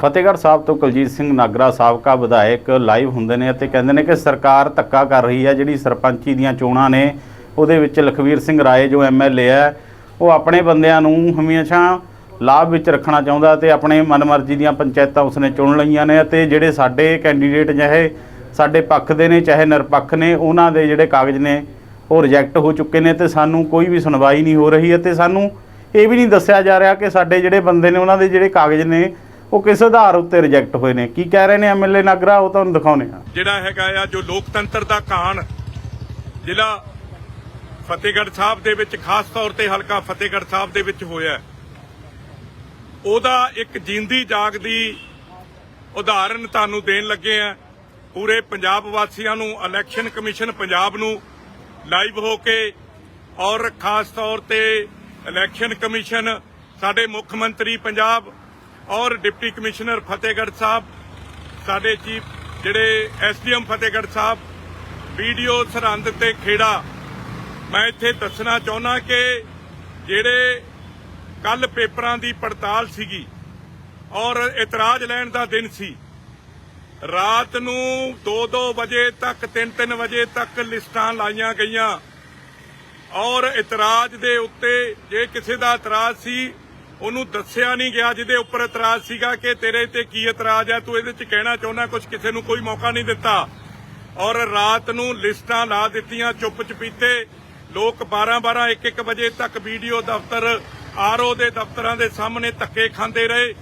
ਫਤਿਹਗੜ੍ਹ ਸਾਹਿਬ ਤੋਂ ਕੁਲਜੀਤ ਸਿੰਘ ਨਾਗਰਾ ਸਾਬਕਾ ਵਿਧਾਇਕ ਲਾਈਵ ਹੁੰਦੇ ਨੇ ਅਤੇ ਕਹਿੰਦੇ ਨੇ ਕਿ ਸਰਕਾਰ ਧੱਕਾ ਕਰ ਰਹੀ ਹੈ। ਜਿਹੜੀ ਸਰਪੰਚੀ ਦੀਆਂ ਚੋਣਾਂ ਨੇ, ਉਹਦੇ ਵਿੱਚ ਲਖਵੀਰ ਸਿੰਘ ਰਾਏ ਜੋ ਐਮਐਲਏ ਹੈ, ਉਹ ਆਪਣੇ ਬੰਦਿਆਂ ਨੂੰ ਹਮੇਸ਼ਾ ਲਾਭ ਵਿੱਚ ਰੱਖਣਾ ਚਾਹੁੰਦਾ ਤੇ ਆਪਣੇ ਮਨਮਰਜ਼ੀ ਦੀਆਂ ਪੰਚਾਇਤਾਂ ਉਸਨੇ ਚੁਣ ਲਈਆਂ ਨੇ ਅਤੇ ਜਿਹੜੇ ਸਾਡੇ ਕੈਂਡੀਡੇਟ ਚਾਹੇ ਸਾਡੇ ਪੱਖ ਦੇ ਨੇ, ਚਾਹੇ ਨਿਰਪੱਖ ਨੇ, ਉਹਨਾਂ ਦੇ ਜਿਹੜੇ ਕਾਗਜ਼ ਨੇ, ਉਹ ਰਿਜੈਕਟ ਹੋ ਚੁੱਕੇ ਨੇ ਤੇ ਸਾਨੂੰ ਕੋਈ ਵੀ ਸੁਣਵਾਈ ਨਹੀਂ ਹੋ ਰਹੀ ਅਤੇ ਸਾਨੂੰ ਇਹ ਵੀ ਨਹੀਂ ਦੱਸਿਆ ਜਾ ਰਿਹਾ ਕਿ ਸਾਡੇ ਜਿਹੜੇ ਬੰਦੇ ਨੇ, ਉਹਨਾਂ ਦੇ ਜਿਹੜੇ ਕਾਗਜ਼ ਨੇ ਉਹ ਕਿਸ ਆਧਾਰ ਉੱਤੇ ਰਿਜੈਕਟ ਹੋਏ ਨੇ? ਕੀ ਕਹਿ ਰਹੇ ਨੇ ਐਮਐਲਏ ਨਾਗਰਾ? ਉਹ ਤੁਹਾਨੂੰ ਦਿਖਾਉਣੇ ਆ ਜਿਹੜਾ ਹੈਗਾ ਆ ਜੋ ਲੋਕਤੰਤਰ ਦਾ ਕਾਣ ਜ਼ਿਲ੍ਹਾ ਫਤਿਹਗੜ੍ਹ ਸਾਹਿਬ ਦੇ ਵਿੱਚ ਖਾਸ ਤੌਰ ਤੇ ਹਲਕਾ ਫਤਿਹਗੜ੍ਹ ਸਾਹਿਬ ਦੇ ਵਿੱਚ ਹੋਇਆ ਉਹਦਾ ਇੱਕ ਜਿੰਦੀ ਜਾਗਦੀ ਉਦਾਹਰਨ ਤੁਹਾਨੂੰ ਦੇਣ ਲੱਗੇ ਆ ਪੂਰੇ ਪੰਜਾਬ ਵਾਸੀਆਂ ਨੂੰ ਇਲੈਕਸ਼ਨ ਕਮਿਸ਼ਨ ਪੰਜਾਬ ਨੂੰ ਲਾਈਵ ਹੋ ਕੇ ਔਰ ਖਾਸ ਤੌਰ ਤੇ ਇਲੈਕਸ਼ਨ ਕਮਿਸ਼ਨ ਸਾਡੇ ਮੁੱਖ ਮੰਤਰੀ ਪੰਜਾਬ ਔਰ ਡਿਪਟੀ ਕਮਿਸ਼ਨਰ ਫਤਿਹਗੜ੍ਹ ਸਾਹਿਬ, ਸਾਡੇ ਚੀਫ ਜਿਹੜੇ ਐਸਡੀਐਮ ਫਤਿਹਗੜ੍ਹ ਸਾਹਿਬ, ਵੀਡੀਓ ਸਰਹੰਦ ਤੇ ਖੇੜਾ, ਮੈਂ ਇੱਥੇ ਦੱਸਣਾ ਚਾਹੁੰਦਾ ਕਿ ਜਿਹੜੇ ਕੱਲ ਪੇਪਰਾਂ ਦੀ ਪੜਤਾਲ ਸੀਗੀ ਔਰ ਇਤਰਾਜ਼ ਲੈਣ ਦਾ ਦਿਨ ਸੀ, ਰਾਤ ਨੂੰ 2-2 ਵਜੇ ਤੱਕ 3-3 ਵਜੇ ਤੱਕ ਲਿਸਟਾਂ ਲਾਈਆਂ ਗਈਆਂ ਔਰ ਇਤਰਾਜ਼ ਦੇ ਉੱਤੇ ਜੇ ਕਿਸੇ ਦਾ ਇਤਰਾਜ਼ ਸੀ ਉਹਨੂੰ ਦੱਸਿਆ ਨਹੀਂ ਗਿਆ, ਜਿਹਦੇ ਉੱਪਰ ਇਤਰਾਜ਼ ਸੀਗਾ ਕਿ ਤੇਰੇ ਤੇ ਕੀ ਇਤਰਾਜ਼ ਹੈ, ਤੂੰ ਇਹਦੇ ਚ ਕਹਿਣਾ ਚਾਹੁੰਦਾ ਕੁਝ ਕਿਸੇ ਨੂੰ ਕੋਈ ਮੌਕਾ ਨਹੀਂ ਦਿੱਤਾ। ਔਰ ਰਾਤ ਨੂੰ ਲਿਸਟਾਂ ਲਾ ਦਿੱਤੀਆਂ ਚੁੱਪ ਚਪੀਤੇ ਲੋਕ 12-12 1-1 ਵਜੇ ਤੱਕ ਵੀਡੀਓ ਦਫ਼ਤਰ, ਆਰਓ ਦੇ ਦਫ਼ਤਰਾਂ ਦੇ ਸਾਹਮਣੇ ਧੱਕੇ ਖਾਂਦੇ ਰਹੇ।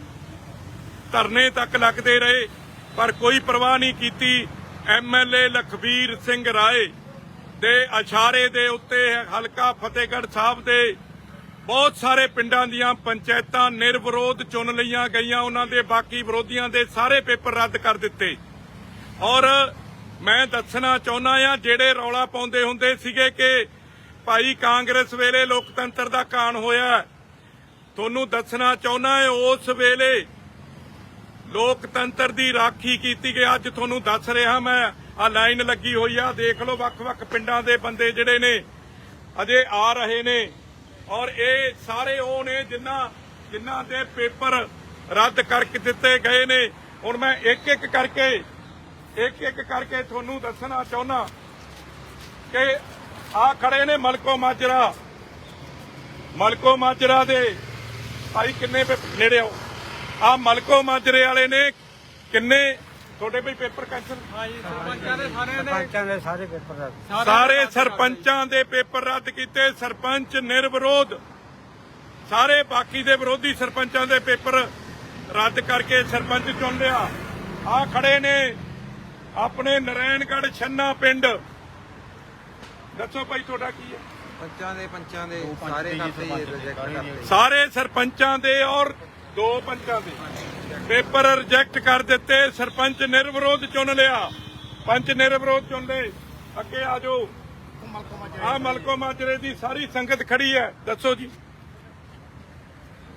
ਧਰਨੇ ਤੱਕ ਲੱਗਦੇ ਰਹੇ, ਪਰ ਕੋਈ ਪਰਵਾਹ ਨਹੀਂ ਕੀਤੀ। ਐਮਐਲਏ ਲਖਵੀਰ ਸਿੰਘ ਰਾਏ ਦੇ ਇਸ਼ਾਰੇ ਦੇ ਉੱਤੇ ਹਲਕਾ ਫਤਿਹਗੜ੍ਹ ਸਾਹਿਬ ਦੇ ਬਹੁਤ ਸਾਰੇ ਪਿੰਡਾਂ ਦੀਆਂ ਪੰਚਾਇਤਾਂ ਨਿਰਵਿਰੋਧ ਚੁਣ ਲਈਆਂ ਗਈਆਂ, ਉਹਨਾਂ ਦੇ ਬਾਕੀ ਵਿਰੋਧੀਆਂ ਦੇ ਸਾਰੇ ਪੇਪਰ ਰੱਦ ਕਰ ਦਿੱਤੇ। ਔਰ ਮੈਂ ਦੱਸਣਾ ਚਾਹੁੰਦਾ ਆ ਜਿਹੜੇ ਰੌਲਾ ਪਾਉਂਦੇ ਹੁੰਦੇ ਸੀਗੇ ਕਿ ਭਾਈ ਕਾਂਗਰਸ ਵੇਲੇ ਲੋਕਤੰਤਰ ਦਾ ਕਾਣ ਹੋਇਆ, ਤੁਹਾਨੂੰ ਦੱਸਣਾ ਚਾਹੁੰਦਾ ਹਾਂ, ਉਸ ਵੇਲੇ ਲੋਕਤੰਤਰ ਦੀ ਰਾਖੀ ਕੀਤੀ ਗਈ। ਅੱਜ ਤੁਹਾਨੂੰ ਦੱਸ ਰਿਹਾ ਮੈਂ ਆ ਲਾਈਨ ਲੱਗੀ ਹੋਈ ਆ, ਦੇਖ ਲਓ ਵੱਖ-ਵੱਖ ਪਿੰਡਾਂ ਦੇ ਬੰਦੇ ਜਿਹੜੇ ਨੇ, ਅਜੇ ਆ ਰਹੇ ਨੇ। ਔਰ ਇਹ ਸਾਰੇ ਉਹ ਨੇ ਜਿਨ੍ਹਾਂ ਜਿਨ੍ਹਾਂ ਦੇ ਪੇਪਰ ਰੱਦ ਕਰਕੇ ਦਿੱਤੇ ਗਏ ਨੇ। ਹੁਣ ਮੈਂ ਇੱਕ ਇੱਕ ਕਰਕੇ ਇੱਕ ਇੱਕ ਕਰਕੇ ਤੁਹਾਨੂੰ ਦੱਸਣਾ ਚਾਹੁੰਦਾ ਕਿ ਆ ਖੜੇ ਨੇ ਮਲਕੋ ਮਾਜਰਾ। ਮਲਕੋ ਮਾਜਰਾ ਦੇ ਭਾਈ ਕਿੰਨੇ ਨੇੜੇ ਆਓ। ਆ ਮਲਕੋ ਮਾਜਰੇ ਵਾਲੇ ਨੇ ਕਿੰਨੇ ਤੁਹਾਡੇ ਵੀ ਪੇਪਰ ਕੈਂਸਲ? ਸਰਪੰਚਾਂ ਦੇ ਸਾਰੇ ਪੇਪਰ ਰੱਦ। ਸਾਰੇ ਸਰਪੰਚਾਂ ਦੇ ਪੇਪਰ ਰੱਦ ਕੀਤੇ ਸਰਪੰਚ ਨਿਰਵਿਰੋਧ। ਸਾਰੇ ਬਾਕੀ ਦੇ ਵਿਰੋਧੀ ਸਰਪੰਚਾਂ ਦੇ ਪੇਪਰ ਰੱਦ ਕਰਕੇ ਸਰਪੰਚ ਚੁਣ ਲਿਆ। ਆ ਖੜੇ ਨੇ ਆਪਣੇ ਨਰੈਣਗੜ੍ਹ ਛੰਨਾ ਪਿੰਡ। ਦੱਸੋ ਭਾਈ ਤੁਹਾਡਾ ਕੀ ਹੈ? ਪੰਚਾਂ ਦੇ ਪੰਚਾਂ ਦੇ ਸਾਰੇ ਹੀ ਰਿਜੈਕਟ ਕਰਤੇ ਸਾਰੇ ਸਰਪੰਚਾਂ ਦੇ ਔਰ ਦੋ ਪੰਚਾਂ ਦੇ। ਪੇਪਰ ਰਿਜੈਕਟ ਕਰ ਦਿੱਤੇ, ਸਰਪੰਚ ਨਿਰਵਿਰੋਧ ਚੁਣ ਲਿਆ। ਪੰਚ ਨਿਰਵਿਰੋਧ ਚੁਣ ਲਏ। ਅੱਗੇ ਆ ਜਾਓ। ਆ ਮਲਕੋ ਮਾਜਰੇ ਦੀ ਸਾਰੀ ਸੰਗਤ ਖੜੀ ਹੈ। ਦੱਸੋ ਜੀ।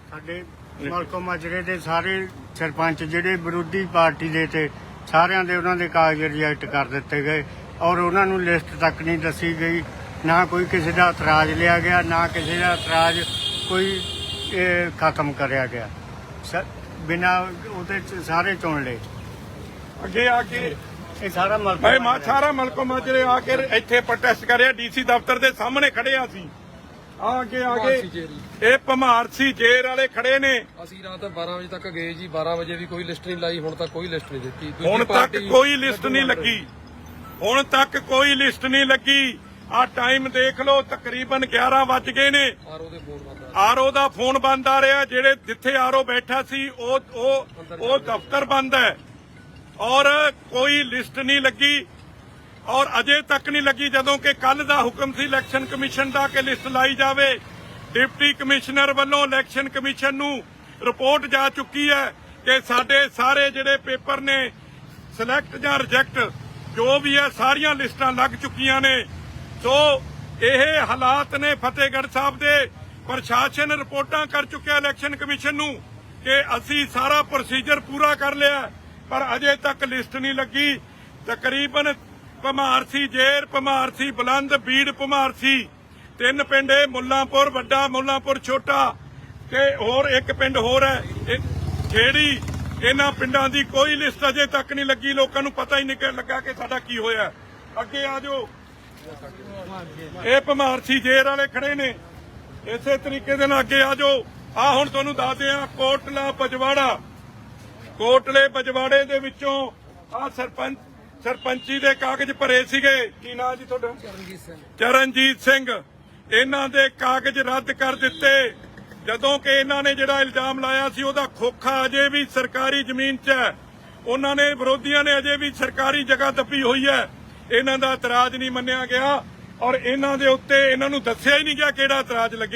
ਸਾਡੇ ਮਲਕੋ ਮਾਜਰੇ ਦੇ ਸਾਰੇ ਸਰਪੰਚ ਜਿਹੜੇ ਵਿਰੋਧੀ ਪਾਰਟੀ ਦੇ ਤੇ ਸਾਰਿਆਂ ਦੇ ਉਹਨਾਂ ਦੇ ਕਾਗਜ਼ ਰਿਜੈਕਟ ਕਰ ਦਿੱਤੇ ਗਏ ਔਰ ਉਹਨਾਂ ਨੂੰ ਲਿਸਟ ਤੱਕ ਨਹੀਂ ਦੱਸੀ ਗਈ। ਨਾ ਕੋਈ ਕਿਸੇ ਦਾ ਇਤਰਾਜ਼ ਲਿਆ ਗਿਆ, ਨਾ ਕਿਸੇ ਦਾ ਇਤਰਾਜ਼ ਕੋਈ ਖਤਮ ਕਰਿਆ ਗਿਆ। ਬਿਨਾ ਉਹਦੇ ਚ ਸਾਰੇ ਚੁਣ ਲਏ। ਅੱਗੇ ਆ ਕੇ ਇਹ ਸਾਰਾ ਮਲਕੋ ਭਾਈ ਮਾ। ਸਾਰਾ ਮਲਕੋ ਮਾਜਰੇ ਆ ਕੇ ਇੱਥੇ ਪ੍ਰੋਟੈਸਟ ਕਰਿਆ ਡੀਸੀ ਦਫ਼ਤਰ ਦੇ ਸਾਹਮਣੇ ਖੜੇ ਆ ਸੀ ਆ ਅੱਗੇ ਆ ਕੇ ਇਹ ਭਮਾਰਸੀ ਜੇਰ ਵਾਲੇ ਖੜੇ ਨੇ। ਅਸੀਂ ਰਾਤ 12 ਵਜੇ ਤੱਕ ਗਏ ਜੀ। 12 ਵਜੇ ਵੀ ਕੋਈ ਲਿਸਟ ਨਹੀਂ ਲਾਈ। ਹੁਣ ਤੱਕ ਕੋਈ ਲਿਸਟ ਨਹੀਂ ਦਿੱਤੀ। ਹੁਣ ਤੱਕ ਕੋਈ ਲਿਸਟ ਨਹੀਂ ਲੱਗੀ। ਹੁਣ ਤੱਕ ਕੋਈ ਲਿਸਟ ਨਹੀਂ ਲੱਗੀ। ਆ ਟਾਈਮ ਦੇਖ ਲਓ ਤਕਰੀਬਨ 11 ਵੱਜ ਗਏ ਨੇ। ਆਰਓ ਦੇ ਫੋਨ ਬੰਦ ਆ ਰਿਹਾ ਜਿਹੜੇ ਜਿੱਥੇ ਆਰਓ ਬੈਠਾ ਸੀ ਉਹ ਉਹ ਉਹ ਦਫ਼ਤਰ ਬੰਦ ਹੈ। ਔਰ ਕੋਈ ਲਿਸਟ ਨਹੀਂ ਲੱਗੀ। ਔਰ ਅਜੇ ਤੱਕ ਨਹੀਂ ਲੱਗੀ ਜਦੋਂ ਕਿ ਕੱਲ ਦਾ ਹੁਕਮ ਸੀ ਇਲੈਕਸ਼ਨ ਕਮਿਸ਼ਨ ਦਾ ਕਿ ਲਿਸਟ ਲਾਈ ਜਾਵੇ। ਡਿਪਟੀ ਕਮਿਸ਼ਨਰ ਵੱਲੋਂ ਇਲੈਕਸ਼ਨ ਕਮਿਸ਼ਨ ਨੂੰ ਰਿਪੋਰਟ ਜਾ ਚੁੱਕੀ ਹੈ ਕਿ ਸਾਡੇ ਸਾਰੇ ਜਿਹੜੇ ਪੇਪਰ ਨੇ ਸਿਲੈਕਟ ਜਾਂ ਰਿਜੈਕਟ ਜੋ ਵੀ ਹੈ ਸਾਰੀਆਂ ਲਿਸਟਾਂ ਲੱਗ ਚੁੱਕੀਆਂ ਨੇ। ਸੋ ਇਹ ਹਾਲਾਤ ਨੇ ਫਤਿਹਗੜ੍ਹ ਸਾਹਿਬ ਦੇ ਪ੍ਰਸ਼ਾਸਨ ਰਿਪੋਰਟਾਂ ਕਰ ਚੁੱਕਿਆ ਇਲੈਕਸ਼ਨ ਕਮਿਸ਼ਨ ਨੂੰ ਕਿ ਅਸੀਂ ਸਾਰਾ ਪ੍ਰੋਸੀਜਰ ਪੂਰਾ ਕਰ ਲਿਆ, ਪਰ ਅਜੇ ਤੱਕ ਲਿਸਟ ਨਹੀਂ ਲੱਗੀ। ਤਕਰੀਬਨ ਭਮਾਰਸੀ ਜੇਰ, ਭਮਾਰਸੀ ਬੁਲੰਦ, ਬੀੜ, ਭਮਾਰਸੀ, ਤਿੰਨ ਪਿੰਡ ਇਹ, ਮੁੱਲਾਂਪੁਰ, ਵੱਡਾ, ਮੁੱਲਾਂਪੁਰ ਛੋਟਾ ਤੇ ਹੋਰ ਇੱਕ ਪਿੰਡ ਹੋਰ ਹੈ। ਇਹ ਖੇੜੀ ਇਹਨਾਂ ਪਿੰਡਾਂ ਦੀ ਕੋਈ ਲਿਸਟ ਅਜੇ ਤੱਕ ਨਹੀਂ ਲੱਗੀ, ਲੋਕਾਂ ਨੂੰ ਪਤਾ ਹੀ ਨਹੀਂ ਕਿ ਲੱਗਾ ਕਿ ਸਾਡਾ ਕੀ ਹੋਇਆ। ਅੱਗੇ ਆ ਜਾਓ। ਇਹ ਭਮਾਰਸੀ ਜੇਰ ਵਾਲੇ ਖੜੇ ਨੇ। ਇਸੇ ਤਰੀਕੇ ਦੇ ਨਾਲ ਅੱਗੇ ਆ ਜਾਓ। ਆ ਹੁਣ ਤੁਹਾਨੂੰ ਦੱਸਦੇ ਆ ਕੋਟਲਾ ਪਜਵਾੜਾ। ਕੋਟਲੇ ਪਜਵਾੜੇ ਦੇ ਵਿੱਚੋਂ ਆ ਸਰਪੰਚ ਸਰਪੰਚੀ ਦੇ ਕਾਗਜ਼ ਭਰੇ ਸੀਗੇ। ਕੀ ਨਾਂ ਜੀ ਤੁਹਾਡਾ? ਚਰਨਜੀਤ ਸਿੰਘ। ਚਰਨਜੀਤ ਸਿੰਘ। ਇਹਨਾਂ ਦੇ ਕਾਗਜ਼ ਰੱਦ ਕਰ ਦਿੱਤੇ। ਜਦੋਂ ਕਿ ਇਹਨਾਂ ਨੇ ਜਿਹੜਾ ਇਲਜ਼ਾਮ ਲਾਇਆ ਸੀ ਉਹਦਾ ਖੋਖਾ ਅਜੇ ਵੀ ਸਰਕਾਰੀ ਜ਼ਮੀਨ 'ਚ ਹੈ। ਉਹਨਾਂ ਨੇ ਵਿਰੋਧੀਆਂ ਨੇ ਅਜੇ ਵੀ ਸਰਕਾਰੀ ਜਗ੍ਹਾ ਦੱਬੀ ਹੋਈ ਹੈ। ਇਹਨਾਂ ਦਾ ਇਤਰਾਜ਼ ਨਹੀਂ ਮੰਨਿਆ ਗਿਆ ਔਰ ਇਹਨਾਂ ਦੇ ਉੱਤੇ ਇਹਨਾਂ ਨੂੰ ਦੱਸਿਆ ਹੀ ਨਹੀਂ ਗਿਆ ਕਿਹੜਾ ਇਤਰਾਜ਼ ਲੱਗਿਆ।